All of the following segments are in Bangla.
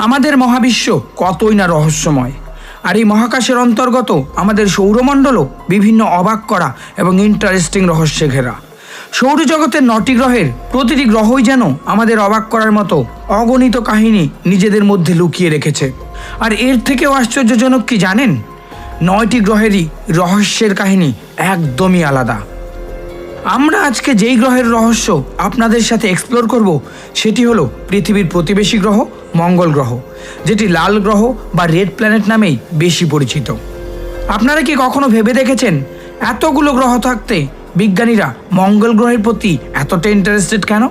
আমাদের মহাবিশ্ব কতই না রহস্যময়। আর এই মহাকাশের অন্তর্গত আমাদের সৌরমণ্ডলও বিভিন্ন অবাক করা এবং ইন্টারেস্টিং রহস্যে ঘেরা। সৌরজগতের নটি গ্রহের প্রতিটি গ্রহই যেন আমাদের অবাক করার মতো অগণিত কাহিনী নিজেদের মধ্যে লুকিয়ে রেখেছে। আর এর থেকেও আশ্চর্যজনক কি জানেন? নয়টি গ্রহেরই রহস্যের কাহিনী একদমই আলাদা। আমরা আজকে যেই গ্রহের রহস্য আপনাদের সাথে এক্সপ্লোর করব, সেটি হলো পৃথিবীর প্রতিবেশী গ্রহ, মঙ্গল গ্রহ, যেটি লাল গ্রহ বা রেড প্ল্যানেট নামেই বেশি পরিচিত। আপনারা কি কখনো ভেবে দেখেছেন এতগুলো গ্রহ থাকতে বিজ্ঞানীরা মঙ্গল গ্রহের প্রতি এতটা ইন্টারেস্টেড কেন?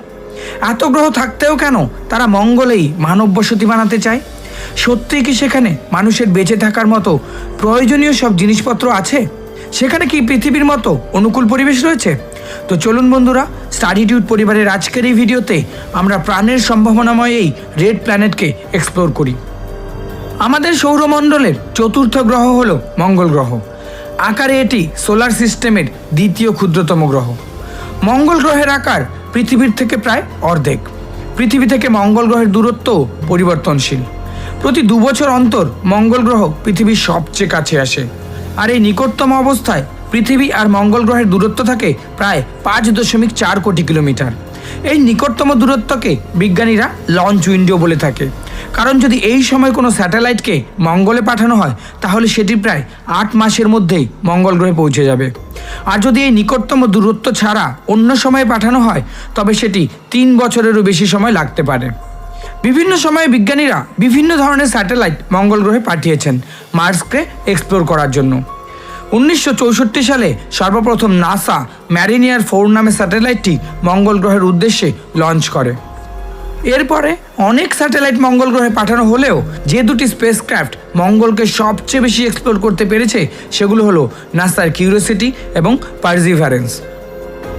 এত গ্রহ থাকতেও কেন তারা মঙ্গলেই মানব বসতি বানাতে চায়? সত্যিই কি সেখানে মানুষের বেঁচে থাকার মতো প্রয়োজনীয় সব জিনিসপত্র আছে? সেখানে কি পৃথিবীর মতো অনুকূল পরিবেশ রয়েছে? তো চলুন বন্ধুরা স্টাডিটিউড পরিবারের আজকের এই ভিডিওতে আমরা প্রাণের সম্ভাবনাময় এই রেড প্ল্যানেটকে এক্সপ্লোর করি। আমাদের সৌরমণ্ডলের চতুর্থ গ্রহ হলো মঙ্গল গ্রহ। আকারে এটি সোলার সিস্টেমের দ্বিতীয় ক্ষুদ্রতম গ্রহ। মঙ্গল গ্রহের আকার পৃথিবীর থেকে প্রায় অর্ধেক। পৃথিবী থেকে মঙ্গল গ্রহের দূরত্ব পরিবর্তনশীল। প্রতি দু বছর অন্তর মঙ্গল গ্রহ পৃথিবীর সবচেয়ে কাছে আসে। আর এই নিকটতম অবস্থায় পৃথিবী আর মঙ্গল গ্রহের দূরত্ব থাকে প্রায় পাঁচ দশমিক চার কোটি কিলোমিটার। এই নিকটতম দূরত্বকে বিজ্ঞানীরা লঞ্চ উইন্ডো বলে থাকে। কারণ যদি এই সময় কোনো স্যাটেলাইটকে মঙ্গলে পাঠানো হয়, তাহলে সেটি প্রায় আট মাসের মধ্যেই মঙ্গল গ্রহে পৌঁছে যাবে। আর যদি এই নিকটতম দূরত্ব ছাড়া অন্য সময়ে পাঠানো হয়, তবে সেটি তিন বছরেরও বেশি সময় লাগতে পারে। বিভিন্ন সময়ে বিজ্ঞানীরা বিভিন্ন ধরনের স্যাটেলাইট মঙ্গল গ্রহে পাঠিয়েছেন মার্সকে এক্সপ্লোর করার জন্য। উনিশশো চৌষট্টি সালে সর্বপ্রথম নাসা ম্যারিনিয়ার ফোর নামে স্যাটেলাইটটি মঙ্গল গ্রহের উদ্দেশ্যে লঞ্চ করে। এরপরে অনেক স্যাটেলাইট মঙ্গল গ্রহে পাঠানো হলেও যে দুটি স্পেসক্রাফট মঙ্গলকে সবচেয়ে বেশি এক্সপ্লোর করতে পেরেছে সেগুলো হলো নাসার কিউরিওসিটি এবং পারজিভারেন্স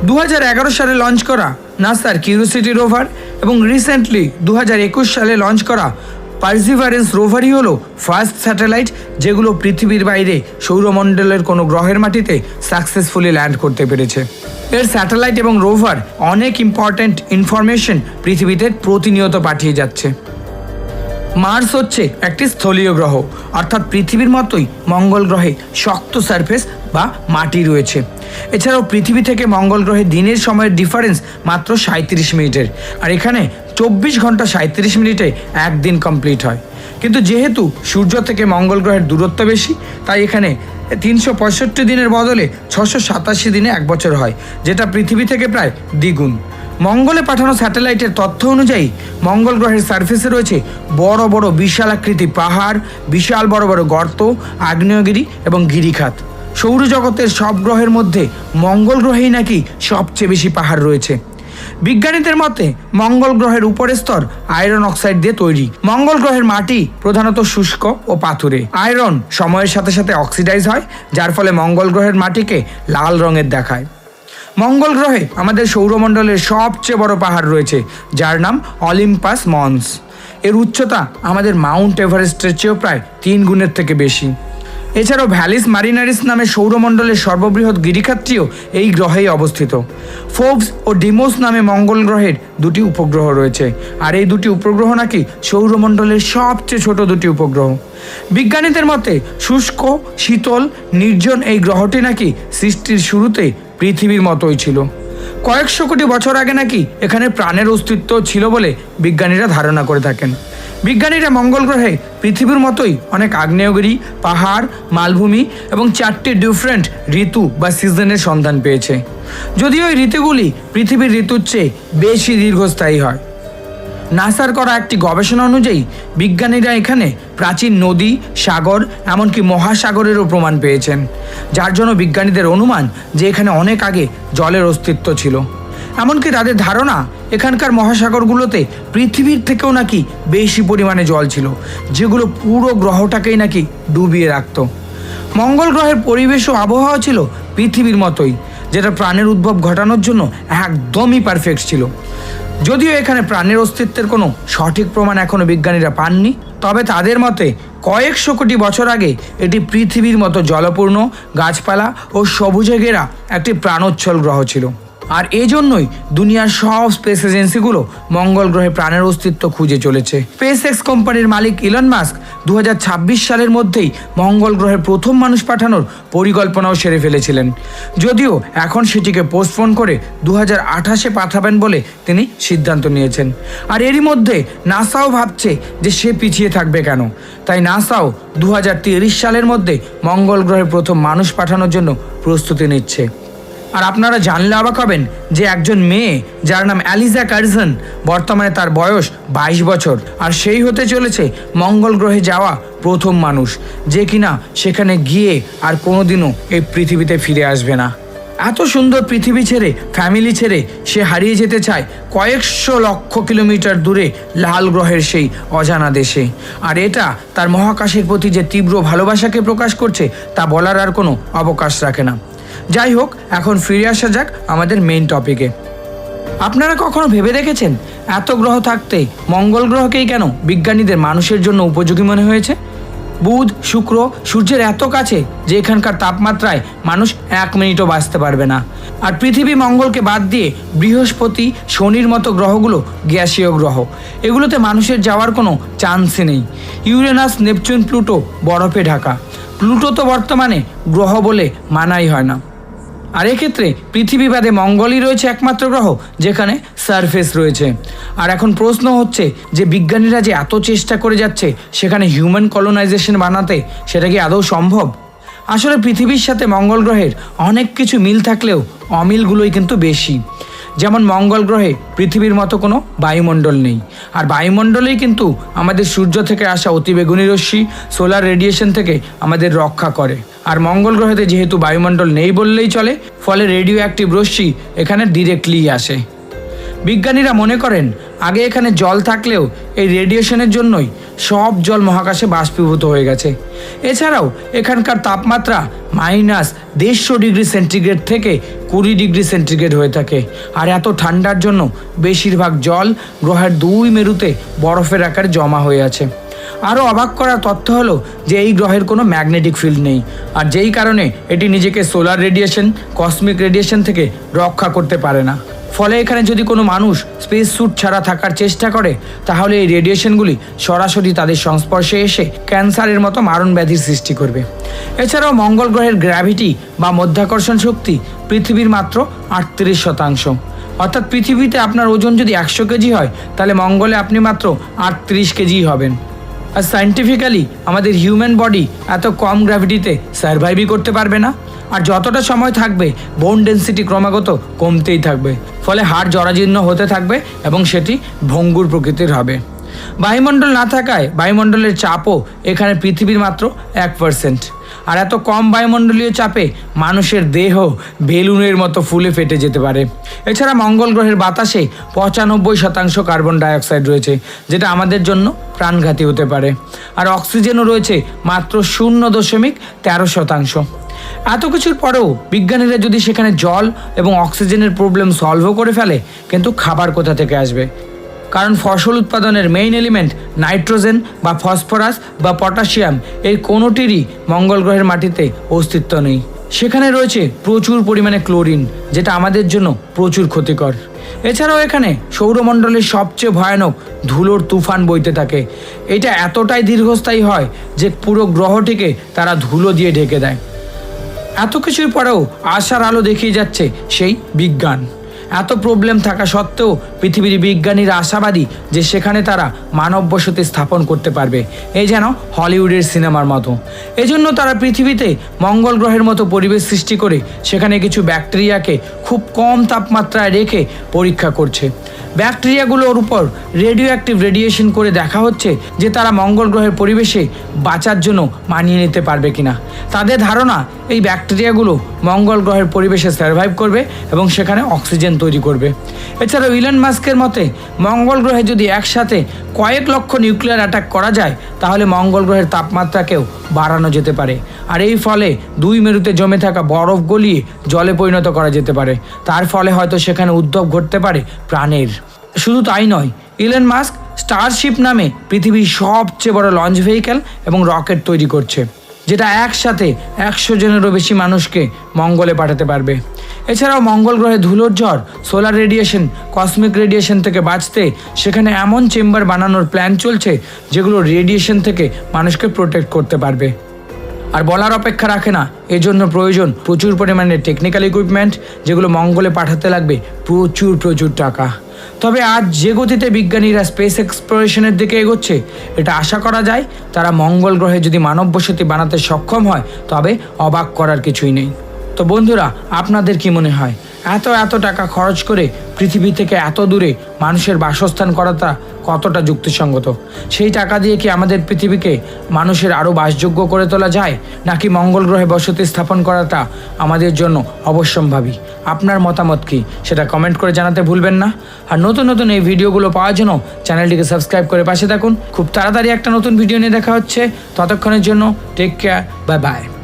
দু হাজার এগারো সালে লঞ্চ করা নাসার কিউরিওসিটি রোভার এবং রিসেন্টলি দু হাজার একুশ সালে লঞ্চ করা পারজিভারেন্স রোভারই হলো ফার্স্ট স্যাটেলাইট যেগুলো পৃথিবীর বাইরে সৌরমণ্ডলের কোনো গ্রহের মাটিতে সাকসেসফুলি ল্যান্ড করতে পেরেছে। এর স্যাটেলাইট এবং রোভার অনেক ইম্পর্ট্যান্ট ইনফরমেশন পৃথিবীতে প্রতিনিয়ত পাঠিয়ে যাচ্ছে। মার্স হচ্ছে একটি স্থলীয় গ্রহ, অর্থাৎ পৃথিবীর মতোই মঙ্গল গ্রহে শক্ত সারফেস বা মাটি রয়েছে। এছাড়াও পৃথিবী থেকে মঙ্গল গ্রহে দিনের সময়ের ডিফারেন্স মাত্র সাঁত্রিশ মিনিটের। আর এখানে চব্বিশ ঘণ্টা সাঁত্রিশ মিনিটে একদিন কমপ্লিট হয়। কিন্তু যেহেতু সূর্য থেকে মঙ্গল গ্রহের দূরত্ব বেশি, তাই এখানে তিনশো পঁয়ষট্টি দিনের বদলে ছশো সাতাশি দিনে এক বছর হয়, যেটা পৃথিবী থেকে প্রায় দ্বিগুণ। মঙ্গলে পাঠানো স্যাটেলাইটের তথ্য অনুযায়ী, মঙ্গল গ্রহের সার্ফেসে রয়েছে বড় বড় বিশাল আকৃতি পাহাড়, বিশাল বড় বড় গর্ত, আগ্নেয়গিরি এবং গিরিখাত। সৌরজগতের সব গ্রহের মধ্যে মঙ্গল গ্রহেই নাকি সবচেয়ে বেশি পাহাড় রয়েছে। বিজ্ঞানীদের মতে, মঙ্গল গ্রহের উপরের স্তর আয়রন অক্সাইড দিয়ে তৈরি। মঙ্গল গ্রহের মাটি প্রধানত শুষ্ক ও পাথুরে। আয়রন সময়ের সাথে সাথে অক্সিডাইজ হয়, যার ফলে মঙ্গল গ্রহের মাটিকে লাল রঙের দেখায়। মঙ্গল গ্রহে আমাদের সৌরমণ্ডলের সবচেয়ে বড় পাহাড় রয়েছে, যার নাম অলিম্পাস মন্স। এর উচ্চতা আমাদের মাউন্ট এভারেস্টের চেয়েও প্রায় তিন গুণের থেকে বেশি। এছাড়াও ভ্যালিস মারিনারিস নামে সৌরমণ্ডলের সর্ববৃহৎ গিরিখাতটিও এই গ্রহেই অবস্থিত। ফোবস ও ডিমোস নামে মঙ্গল গ্রহের দুটি উপগ্রহ রয়েছে। আর এই দুটি উপগ্রহ নাকি সৌরমণ্ডলের সবচেয়ে ছোট দুটি উপগ্রহ। বিজ্ঞানীদের মতে, শুষ্ক, শীতল, নির্জন এই গ্রহটি নাকি সৃষ্টির শুরুতে পৃথিবীর মতোই ছিল। কয়েকশো কোটি বছর আগে নাকি এখানে প্রাণের অস্তিত্ব ছিল বলে বিজ্ঞানীরা ধারণা করে থাকেন। বিজ্ঞানীরা মঙ্গল গ্রহে পৃথিবীর মতোই অনেক আগ্নেয়গিরি, পাহাড়, মালভূমি এবং চারটি ডিফারেন্ট ঋতু বা সিজনের সন্ধান পেয়েছে। যদিও এই ঋতুগুলি পৃথিবীর ঋতুর চেয়ে বেশি দীর্ঘস্থায়ী হয়। নাসার করা একটি গবেষণা অনুযায়ী বিজ্ঞানীরা এখানে প্রাচীন নদী, সাগর, এমনকি মহাসাগরেরও প্রমাণ পেয়েছেন, যার জন্য বিজ্ঞানীদের অনুমান যে এখানে অনেক আগে জলের অস্তিত্ব ছিল। এমনকি তাদের ধারণা, এখানকার মহাসাগরগুলোতে পৃথিবীর থেকেও নাকি বেশি পরিমাণে জল ছিল, যেগুলো পুরো গ্রহটাকেই নাকি ডুবিয়ে রাখত। মঙ্গল গ্রহের পরিবেশ ও আবহাওয়া ছিল পৃথিবীর মতোই, যেটা প্রাণের উদ্ভব ঘটানোর জন্য একদমই পারফেক্ট ছিল। যদিও এখানে প্রাণের অস্তিত্বের কোনো সঠিক প্রমাণ এখনও বিজ্ঞানীরা পাননি, তবে তাদের মতে কয়েকশো কোটি বছর আগে এটি পৃথিবীর মতো জলপূর্ণ, গাছপালা ও সবুজে ঘেরা একটি প্রাণোচ্ছল গ্রহ ছিল। আর এজন্যই দুনিয়ার সব স্পেস এজেন্সিগুলো মঙ্গল গ্রহে প্রাণের অস্তিত্ব খুঁজে চলেছে। স্পেস এক্স কোম্পানির মালিক ইলন মাস্ক দু হাজার ছাব্বিশ সালের মধ্যেই মঙ্গল গ্রহের প্রথম মানুষ পাঠানোর পরিকল্পনাও সেরে ফেলেছিলেন। যদিও এখন সেটিকে পোস্টপোন করে দু হাজার আঠাশে পাঠাবেন বলে তিনি সিদ্ধান্ত নিয়েছেন। আর এরই মধ্যে নাসাও ভাবছে যে সে পিছিয়ে থাকবে কেন? তাই নাসাও দু সালের মধ্যে মঙ্গল গ্রহে প্রথম মানুষ পাঠানোর জন্য প্রস্তুতি নিচ্ছে। আর আপনারা জানলে অবাক হবেন যে একজন মেয়ে, যার নাম অ্যালিজা কার্জন বর্তমানে তার বয়স বাইশ বছর। আর সেই হতে চলেছে মঙ্গল গ্রহে যাওয়া প্রথম মানুষ, যে কিনা সেখানে গিয়ে আর কোনোদিনও এই পৃথিবীতে ফিরে আসবে না। এত সুন্দর পৃথিবী ছেড়ে ফ্যামিলি ছেড়ে সে হারিয়ে যেতে চায় কয়েকশো লক্ষ কিলোমিটার দূরে লাল গ্রহের সেই অজানা দেশে। আর এটা তার মহাকাশের প্রতি যে তীব্র ভালোবাসাকে প্রকাশ করছে, তা বলার আর কোনো অবকাশ রাখে না। যাই হোক, এখন ফিরে আসা যাক আমাদের মেইন টপিকে আপনারা কখনো ভেবে দেখেছেন এত গ্রহ থাকতে মঙ্গল গ্রহকেই কেন বিজ্ঞানীদের মানুষের জন্য উপযোগী মনে হয়েছে? বুধ, শুক্র, সূর্যের এত কাছে যে এখানকার তাপমাত্রায় মানুষ এক মিনিটও বাঁচতে পারবে না। আর পৃথিবী মঙ্গলকে বাদ দিয়ে বৃহস্পতি, শনির মতো গ্রহগুলো গ্যাসীয় গ্রহ। এগুলোতে মানুষের যাওয়ার কোনো চান্সই নেই। ইউরেনাস, নেপচুন, প্লুটো, বরফে ঢাকা। প্লুটো তো বর্তমানে গ্রহ বলে মানাই হয় না। আর এক্ষেত্রে পৃথিবী বাদে মঙ্গলই রয়েছে একমাত্র গ্রহ, যেখানে সারফেস রয়েছে। আর এখন প্রশ্ন হচ্ছে যে বিজ্ঞানীরা যে এত চেষ্টা করে যাচ্ছে সেখানে হিউম্যান কলোনাইজেশন বানাতে সেটা কি আদৌ সম্ভব? আসলে পৃথিবীর সাথে মঙ্গল গ্রহের অনেক কিছু মিল থাকলেও অমিলগুলোই কিন্তু বেশি। যেমন মঙ্গল গ্রহে পৃথিবীর মতো কোনো বায়ুমণ্ডল নেই। আর বায়ুমণ্ডলেই কিন্তু আমাদের সূর্য থেকে আসা অতিবেগুনি রশ্মি, সোলার রেডিয়েশন থেকে আমাদের রক্ষা করে। আর মঙ্গল গ্রহেতে যেহেতু বায়ুমণ্ডল নেই বললেই চলে, ফলে রেডিও অ্যাক্টিভ রশ্মি এখানে ডিরেক্টলি আসে। বিজ্ঞানীরা মনে করেন, আগে এখানে জল থাকলেও এই রেডিয়েশনের জন্যই সব জল মহাকাশে বাষ্পীভূত হয়ে গেছে। এছাড়াও এখানকার তাপমাত্রা মাইনাস দেড়শো ডিগ্রি সেন্টিগ্রেড থেকে কুড়ি ডিগ্রি সেন্টিগ্রেড হয়ে থাকে। আর এত ঠান্ডার জন্য বেশিরভাগ জল গ্রহের দুই মেরুতে বরফের আকারে জমা হয়ে আছে। আরও অবাক করার তথ্য হলো যে এই গ্রহের কোনো ম্যাগনেটিক ফিল্ড নেই। আর যেই কারণে এটি নিজেকে সোলার রেডিয়েশন, কসমিক রেডিয়েশন থেকে রক্ষা করতে পারে না। ফলে এখানে যদি কোনো মানুষ স্পেস স্যুট ছাড়া থাকার চেষ্টা করে, তাহলে এই রেডিয়েশনগুলি সরাসরি তাদের সংস্পর্শে এসে ক্যান্সারের মতো মারণ ব্যাধির সৃষ্টি করবে। এছাড়াও মঙ্গল গ্রহের গ্র্যাভিটি বা মধ্যাকর্ষণ শক্তি পৃথিবীর মাত্র আটত্রিশ শতাংশ। অর্থাৎ পৃথিবীতে আপনার ওজন যদি একশো কেজি হয়, তাহলে মঙ্গলে আপনি মাত্র আটত্রিশ কেজিই হবেন। আর সাইন্টিফিক্যালি আমাদের হিউম্যান বডি এত কম গ্র্যাভিটিতে সার্ভাইভই করতে পারবে না। আর যতটা সময় থাকবে বোন ডেন্সিটি ক্রমাগত কমতেই থাকবে। ফলে হাড় জরাজীর্ণ হতে থাকবে এবং সেটি ভঙ্গুর প্রকৃতির হবে। বায়ুমণ্ডল না থাকায় বায়ুমণ্ডলের চাপও এখানে পৃথিবীর মাত্র এক পার্সেন্ট আর এত কম বায়ুমণ্ডলীয় চাপে মানুষের দেহ বেলুনের মতো ফুলে ফেটে যেতে পারে। এছাড়া মঙ্গল গ্রহের বাতাসে পঁচানব্বই শতাংশ কার্বন ডাইঅক্সাইড রয়েছে, যেটা আমাদের জন্য প্রাণঘাতী হতে পারে। আর অক্সিজেনও রয়েছে মাত্র শূন্য দশমিক তেরো শতাংশ। এত কিছুর পরেও বিজ্ঞানীরা যদি সেখানে জল এবং অক্সিজেনের প্রবলেম সলভও করে ফেলে, কিন্তু খাবার কোথা থেকে আসবে? কারণ ফসল উৎপাদনের মেইন এলিমেন্ট নাইট্রোজেন বা ফসফরাস বা পটাশিয়াম এই কোনোটিরই মঙ্গল গ্রহের মাটিতে অস্তিত্ব নেই। সেখানে রয়েছে প্রচুর পরিমাণে ক্লোরিন যেটা আমাদের জন্য প্রচুর ক্ষতিকর। এছাড়াও এখানে সৌরমণ্ডলের সবচেয়ে ভয়ানক ধুলোর তুফান বইতে থাকে। এটা এতটাই দীর্ঘস্থায়ী হয় যে পুরো গ্রহটিকে তারা ধুলো দিয়ে ঢেকে দেয়। এত কিছুর পরেও আশার আলো দেখিয়ে যাচ্ছে সেই বিজ্ঞান। এত প্রবলেম থাকা সত্ত্বেও পৃথিবীর বিজ্ঞানীরা আশাবাদী যে সেখানে তারা মানব বসতি স্থাপন করতে পারবে। এই যেন হলিউডের সিনেমার মতো। এজন্য তারা পৃথিবীতে মঙ্গল গ্রহের মতো পরিবেশ সৃষ্টি করে সেখানে কিছু ব্যাকটেরিয়াকে খুব কম তাপমাত্রায় রেখে পরীক্ষা করছে। ব্যাকটেরিয়াগুলোর উপর রেডিও অ্যাক্টিভ রেডিয়েশন করে দেখা হচ্ছে যে তারা মঙ্গল গ্রহের পরিবেশে বাঁচার জন্য মানিয়ে নিতে পারবে কিনা। তাদের ধারণা এই ব্যাকটেরিয়াগুলো মঙ্গল গ্রহের পরিবেশে সার্ভাইভ করবে এবং সেখানে অক্সিজেন তৈরি করবে। এছাড়াও ইলন মাস্কের মতে, মঙ্গল গ্রহে যদি একসাথে কয়েক লক্ষ নিউক্লিয়ার অ্যাটাক করা যায়, তাহলে মঙ্গল গ্রহের তাপমাত্রাকেও বাড়ানো যেতে পারে। আর এই ফলে দুই মেরুতে জমে থাকা বরফ গলিয়ে জলে পরিণত করা যেতে পারে। তার ফলে হয়তো সেখানে উদ্যোগ ঘটতে পারে প্রাণের। শুধু তাই নয় ইলন মাস্ক স্টারশিপ নামে পৃথিবীর সবচেয়ে বড় লঞ্চ ভেহিক্যাল এবং রকেট তৈরি করছে, যেটা একসাথে একশো জনেরও বেশি মানুষকে মঙ্গলে পাঠাতে পারবে। এছাড়াও মঙ্গল গ্রহে ধুলোর ঝড় সোলার রেডিয়েশন কসমিক রেডিয়েশন থেকে বাঁচতে সেখানে এমন চেম্বার বানানোর প্ল্যান চলছে, যেগুলো রেডিয়েশন থেকে মানুষকে প্রোটেক্ট করতে পারবে। আর বলার অপেক্ষা রাখে না, এজন্য প্রয়োজন প্রচুর পরিমাণে টেকনিক্যাল ইকুইপমেন্ট যেগুলো মঙ্গলে পাঠাতে লাগবে প্রচুর প্রচুর টাকা। তবে আজ যে গতিতে বিজ্ঞানীরা স্পেস এক্সপ্লোরেশনের দিকে এগোচ্ছে, এটা আশা করা যায়, তারা মঙ্গল গ্রহে যদি মানব বসতি বানাতে সক্ষম হয়, তবে অবাক করার কিছুই নেই। তো বন্ধুরা, আপনাদের কি মনে হয়? এত এত টাকা খরচ করে পৃথিবী থেকে এত দূরে মানুষের বাসস্থান করাটা কতটা যুক্তিসঙ্গত? সেই টাকা দিয়ে কি আমাদের পৃথিবীকে মানুষের আরও বাসযোগ্য করে তোলা যায়, নাকি মঙ্গল গ্রহে বসতি স্থাপন করাটা আমাদের জন্য অবশ্যম্ভাবী? আপনার মতামত কি? সেটা কমেন্ট করে জানাতে ভুলবেন না। আর নতুন নতুন এই ভিডিওগুলো পাওয়ার জন্য চ্যানেলটিকে সাবস্ক্রাইব করে পাশে থাকুন। খুব তাড়াতাড়ি একটা নতুন ভিডিও নিয়ে দেখা হচ্ছে। ততক্ষণের জন্য টেক কেয়ার বাই বাই